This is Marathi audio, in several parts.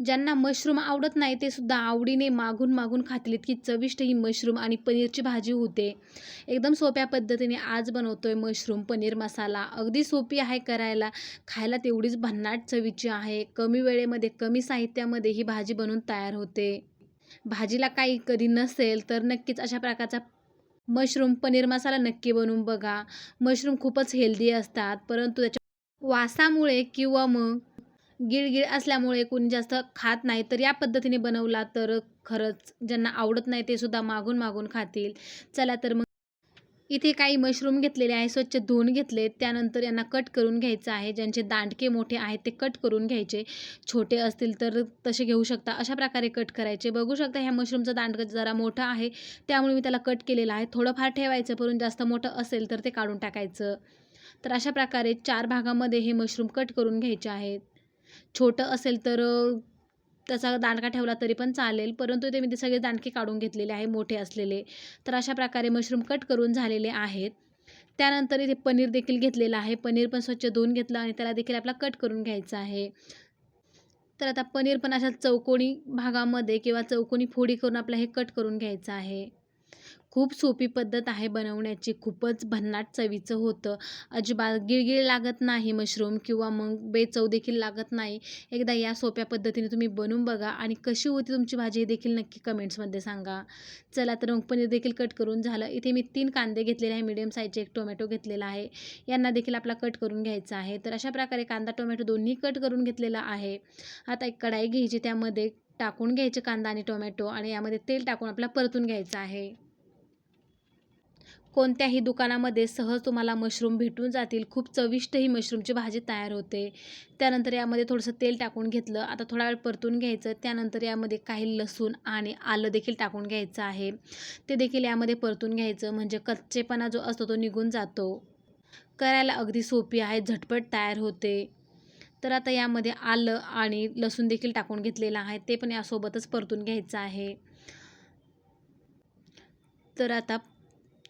ज्यांना मशरूम आवडत नाही ते सुद्धा आवडीने मागून मागून खातील इतकी चविष्ट ही मशरूम आणि पनीरची भाजी होते. एकदम सोप्या पद्धतीने आज बनवतोय मशरूम पनीर मसाला. अगदी सोपी आहे करायला. खायला तेवढीच भन्नाट चवीची आहे. कमी वेळेमध्ये कमी साहित्यामध्ये ही भाजी बनवून तयार होते. भाजीला काही कधी नसेल तर नक्कीच अशा प्रकारचा मशरूम पनीर मसाला नक्की बनवून बघा. मशरूम खूपच हेल्दी असतात परंतु त्याच्या वासामुळे किंवा मग गिळगिळ असल्यामुळे कोणी जास्त खात नाही तर या पद्धतीने बनवला तर खरंच ज्यांना आवडत नाही ते सुद्धा मागून मागून खातील. चला तर मग इथे काही मशरूम घेतलेले आहे स्वच्छ धुवून घेतले. त्यानंतर यांना कट करून घ्यायचं आहे. ज्यांचे दांडके मोठे आहेत ते कट करून घ्यायचे. छोटे असतील तर तसे घेऊ शकता. अशा प्रकारे कट करायचे. बघू शकता ह्या मशरूमचं दांडकं जरा मोठं आहे. त्यामुळे मी त्याला कट केलेलं आहे. थोडंफार ठेवायचं. परंतु जास्त मोठं असेल तर ते काढून टाकायचं. तर अशा प्रकारे चार भागामध्ये हे मशरूम कट करून घ्यायचे आहेत. छोटं असेल तर त्याचा दांडका ठेवला तरी पण चालेल. परंतु ते मी ते सगळे दांडके काढून घेतलेले आहे मोठे असलेले. तर अशा प्रकारे मशरूम कट करून झालेले आहेत. त्यानंतर इथे पनीर देखील घेतलेलं आहे. पनीर पण स्वच्छ धुवून घेतलं आणि त्याला देखील आपला कट करून घ्यायचं आहे. तर आता पनीर पण अशा चौकोनी भागामध्ये किंवा चौकोनी फोडी करून आपला हे कट करून घ्यायचं आहे. खूप सोपी पद्धत आहे बनवण्याची. खूपच भन्नाट चवीचं होतं. अजिबात गिळगिळ लागत नाही मशरूम किंवा मग बेचव देखील लागत नाही. एकदा या सोप्या पद्धतीने तुम्ही बनवून बघा आणि कशी होती तुमची भाजी हे देखील नक्की कमेंट्समध्ये सांगा. चला तर मग पनीर देखील कट करून झालं. इथे मी तीन कांदे घेतलेले आहे. मिडियम साईजचे एक टोमॅटो घेतलेला आहे. यांना देखील आपला कट करून घ्यायचा आहे. तर अशा प्रकारे कांदा टोमॅटो दोन्ही कट करून घेतलेला आहे. आता एक कढाई घ्यायची. त्यामध्ये टाकून घ्यायचे कांदा आणि टोमॅटो आणि यामध्ये तेल टाकून आपला परतून घ्यायचं आहे. कोणत्याही दुकानामध्ये सहज तुम्हाला मशरूम भेटून जातील. खूप चविष्ट ही मशरूमची भाजी तयार होते. त्यानंतर यामध्ये थोडंसं तेल टाकून घेतलं. आता थोडा वेळ परतून घ्यायचं. त्यानंतर यामध्ये काही लसूण आणि आलं देखील टाकून घ्यायचं आहे. ते देखील यामध्ये परतून घ्यायचं. म्हणजे कच्चेपणा जो असतो तो निघून जातो. करायला अगदी सोपी आहे. झटपट तयार होते. तर आता यामध्ये आलं आणि लसूण देखील टाकून घेतलेलं आहे. ते पण यासोबतच परतून घ्यायचं आहे. तर आता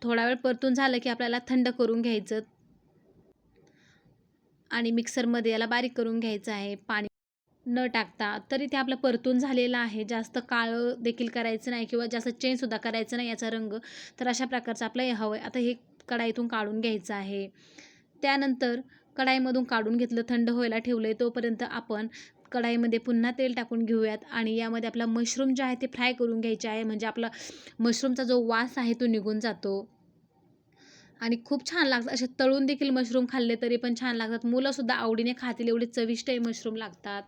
थोडा वेळ परतून झालं की आपल्याला थंड करून घ्यायचं. आणि मिक्सरमध्ये याला बारीक करून घ्यायचं आहे. पाणी न टाकता तरी ते आपलं परतून झालेलं आहे. जास्त काळं देखील करायचं नाही किंवा जास्त चेंजसुद्धा करायचं नाही याचा रंग. तर अशा प्रकारचं आपलं हे हवं आहे आता हे कढाईतून काढून घ्यायचं आहे. त्यानंतर कढाईमधून काढून घेतलं थंड व्हायला ठेवलं आहे तोपर्यंत आपण कढाईमध्ये पुन्हा तेल टाकून घेऊयात आणि यामध्ये आपला मशरूम जे आहे ते फ्राय करून घ्यायचे आहे. म्हणजे आपला मशरूमचा जो वास आहे तो निघून जातो. आणि खूप छान लागतात. असे तळून देखील मशरूम खाल्ले तरी पण छान लागतात. मुलंसुद्धा आवडीने खातील एवढे चविष्ट मशरूम लागतात.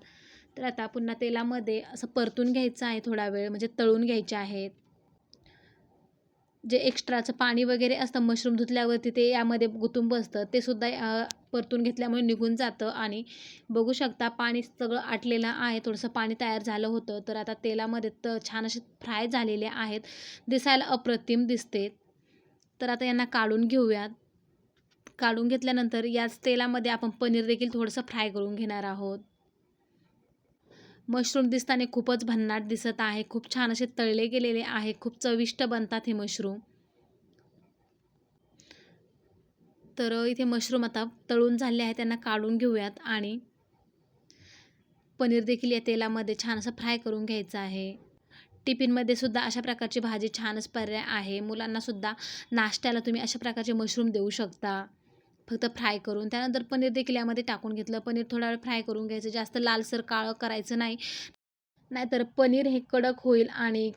तर आता पुन्हा तेलामध्ये असं परतून घ्यायचं आहे थोडा वेळ. म्हणजे तळून घ्यायचे आहेत. जे एक्स्ट्राचं पाणी वगैरे असतं मशरूम धुतल्यावरती ते यामध्ये गुतून बसतं ते सुद्धा परतून घेतल्यामुळे निघून जातं. आणि बघू शकता पाणी सगळं आटलेलं आहे थोडंसं पाणी तयार झालं होतं तर आता तेलामध्ये तर छान असे फ्राय झालेले आहेत. दिसायला अप्रतिम दिसते. तर आता यांना काढून घेऊयात काढून घेतल्यानंतर याच तेलामध्ये आपण पनीर देखील थोडंसं फ्राय करून घेणार आहोत. मशरूम दिसताना खूपच भन्नाट दिसत आहे. खूप छान असे तळले गेलेले आहे. खूप चविष्ट बनतात हे मशरूम. तर इथे मशरूम आता तळून झाले आहे त्यांना काढून घेऊयात आणि पनीर देखील या तेलामध्ये छान असं फ्राय करून घ्यायचं आहे. टिफिनमध्ये सुद्धा अशा प्रकारची भाजी छानच पर्याय आहे. मुलांनासुद्धा नाश्त्याला तुम्ही अशा प्रकारचे मशरूम देऊ शकता. फक्त फ्राय करून त्यानंतर पनीर देखील यामध्ये टाकून घेतलं. पनीर थोडा वेळ फ्राय करून घ्यायचं जास्त लालसर काळं करायचं नाही. नाहीतर पनीर हे कडक होईल आणि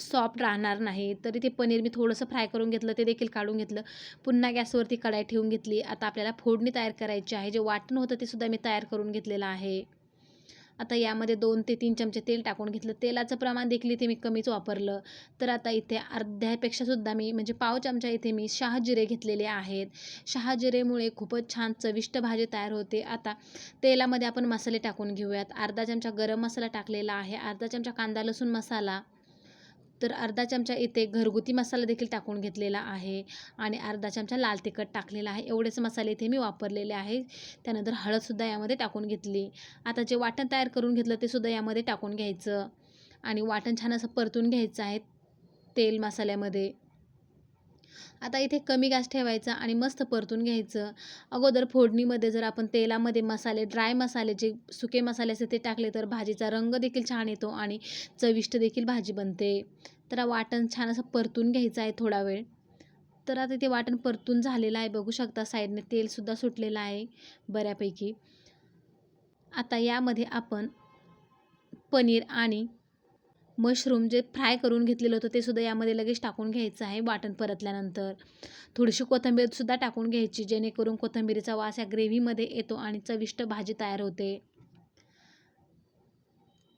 सॉफ्ट राहणार नाही. तरी ते पनीर मी थोडंसं फ्राय करून घेतलं ते देखील काढून घेतलं. पुन्हा गॅसवरती कढाई ठेवून घेतली. आता आपल्याला फोडणी तयार करायची आहे. जे वाटण होतं ते सुद्धा मी तयार करून घेतलेलं आहे. आता यामध्ये दोन ते तीन चमचे तेल टाकून घेतलं. तेलाचं प्रमाण देखील इथे मी कमीच वापरलं. तर आता इथे अर्ध्यापेक्षासुद्धा मी म्हणजे पाव चमचा इथे मी शहाजिरे घेतलेले आहेत. शहाजिरेमुळे खूपच छान चविष्ट भाजी तयार होते. आता तेलामध्ये आपण मसाले टाकून घेऊयात. अर्धा चमचा गरम मसाला टाकलेला आहे. अर्धा चमचा कांदा लसूण मसाला. तर अर्धा चमचा इथे घरगुती मसाला देखील टाकून घेतलेला आहे आणि अर्धा चमचा लाल तिखट टाकलेला आहे. एवढेच मसाले इथे मी वापरलेले आहे. त्यानंतर हळदसुद्धा यामध्ये टाकून घेतली. आता जे वाटण तयार करून घेतलं ते सुद्धा यामध्ये टाकून घ्यायचं आणि वाटण छान असं परतून घ्यायचं आहे तेल मसाल्यामध्ये. आता इथे कमी गॅस ठेवायचा आणि मस्त परतून घ्यायचं. अगोदर फोडणीमध्ये जर आपण तेलामध्ये मसाले ड्राय मसाले जे सुके मसाले असते ते टाकले तर भाजीचा रंग देखील छान येतो आणि चविष्ट देखील भाजी बनते. तर वाटण छान असं परतून घ्यायचं आहे थोडा वेळ. तर आता ते वाटण परतून झालेलं आहे. बघू शकता साईडने तेलसुद्धा सुटलेलं आहे बऱ्यापैकी. आता यामध्ये आपण पनीर आणि मशरूम जे फ्राय करून घेतलेलं होतं ते सुद्धा यामध्ये लगेच टाकून घ्यायचं आहे वाटण परतल्यानंतर. थोडीशी कोथिंबीरसुद्धा टाकून घ्यायची जेणेकरून कोथिंबीरीचा वास या ग्रेव्हीमध्ये येतो आणि चविष्ट भाजी तयार होते.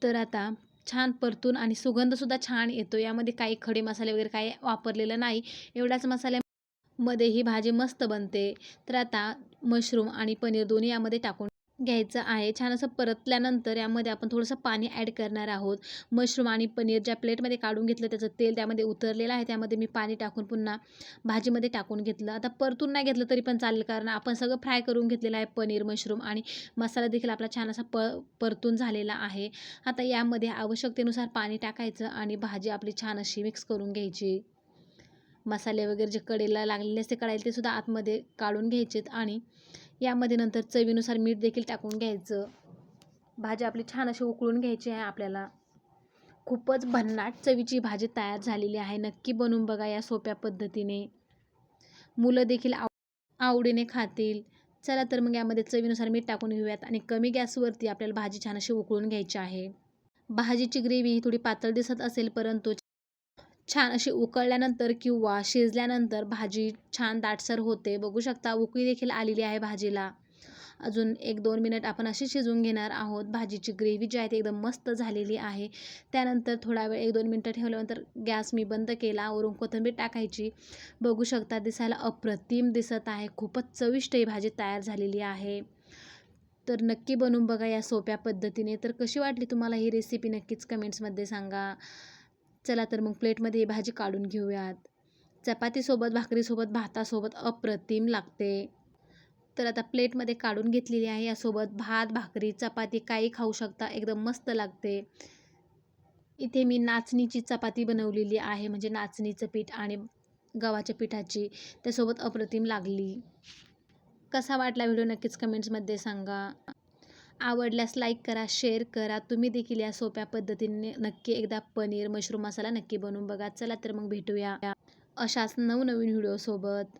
तर आता छान परतून आणि सुगंधसुद्धा छान येतो. यामध्ये काही खडे मसाले वगैरे काही वापरलेलं नाही. एवढ्याच मसाल्यामध्ये ही भाजी मस्त बनते. तर आता मशरूम आणि पनीर दोन्ही यामध्ये टाकून घ्यायचं आहे. छान असं परतल्यानंतर यामध्ये आपण थोडंसं पाणी ॲड करणार आहोत. मशरूम आणि पनीर ज्या प्लेटमध्ये काढून घेतलं त्याचं तेल त्यामध्ये उतरलेलं आहे. त्यामध्ये मी पाणी टाकून पुन्हा भाजीमध्ये टाकून घेतलं. आता परतून नाही घेतलं तरी पण चालेल कारण आपण सगळं फ्राय करून घेतलेलं आहे पनीर मशरूम आणि मसाला देखील आपला छान असा प परतून झालेला आहे. आता यामध्ये आवश्यकतेनुसार पाणी टाकायचं आणि भाजी आपली छान अशी मिक्स करून घ्यायची. मसाले वगैरे जे कडेला लागलेले असते कढायला ते सुद्धा आतमध्ये काढून घ्यायचेत आणि यामध्ये नंतर चवीनुसार मीठ देखील टाकून घ्यायचं. भाजी आपली छान अशी उकळून घ्यायची आहे आपल्याला. खूपच भन्नाट चवीची भाजी तयार झालेली आहे. नक्की बनवून बघा या सोप्या पद्धतीने. मुलं देखील आव आवडीने खातील. चला तर मग यामध्ये चवीनुसार मीठ टाकून घेऊयात आणि कमी गॅसवरती आपल्याला भाजी छान अशी उकळून घ्यायची आहे. भाजीची ग्रेव्ही थोडी पातळ दिसत असेल परंतु छान अशी उकळल्यानंतर किंवा शिजल्यानंतर भाजी छान दाटसर होते. बघू शकता उकळी देखील आलेली आहे भाजीला. अजून एक दोन मिनिट आपण अशी शिजवून घेणार आहोत. भाजीची ग्रेव्ही जी आहे ती एकदम मस्त झालेली आहे. त्यानंतर थोडा वेळ एक दोन मिनटं ठेवल्यानंतर गॅस मी बंद केला. वरून कोथिंबीर टाकायची. बघू शकता दिसायला अप्रतिम दिसत आहे. खूपच चविष्ट ही भाजी तयार झालेली आहे. तर नक्की बनवून बघा या सोप्या पद्धतीने. तर कशी वाटली तुम्हाला ही रेसिपी नक्कीच कमेंट्समध्ये सांगा. चला तर मग प्लेटमध्ये ही भाजी काढून घेऊयात. चपातीसोबत भाकरीसोबत भातासोबत अप्रतिम लागते. तर आता प्लेटमध्ये काढून घेतलेली आहे. यासोबत भात भाकरी चपाती काही खाऊ शकता. एकदम मस्त लागते. इथे मी नाचणीची चपाती बनवलेली आहे. म्हणजे नाचणीचं पीठ आणि गव्हाच्या पिठाची. त्यासोबत अप्रतिम लागली. कसा वाटला व्हिडिओ नक्कीच कमेंट्समध्ये सांगा. आवडल्यास लाईक करा शेअर करा. तुम्ही देखील या सोप्या पद्धतीने नक्की एकदा पनीर मशरूम मसाला नक्की बनवून बघा. चला तर मग भेटूया अशाच नवनवीन व्हिडिओसोबत.